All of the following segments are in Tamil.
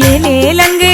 ஏலேலங்கு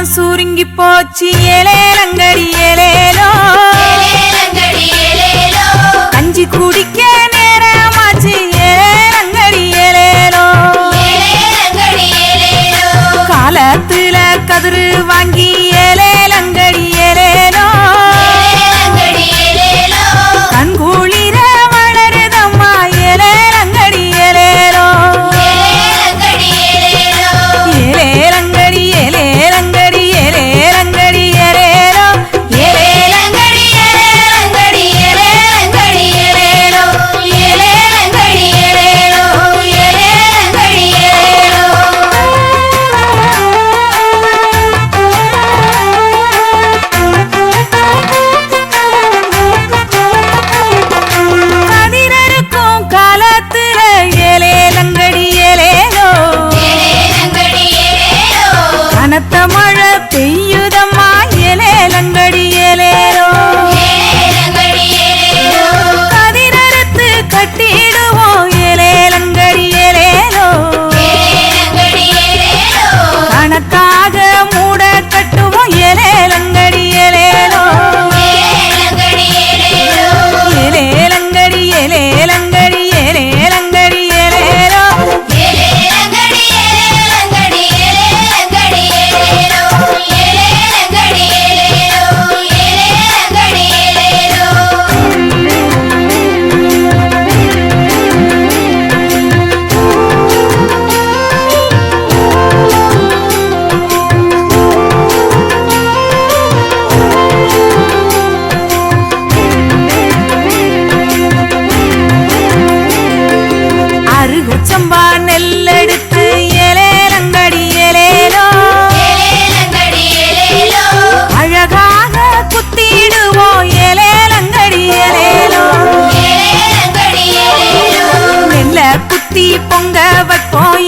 காலெல்லாம் சுருங்கி போச்சு ஏலேலங்கடி ஏலேலோ but for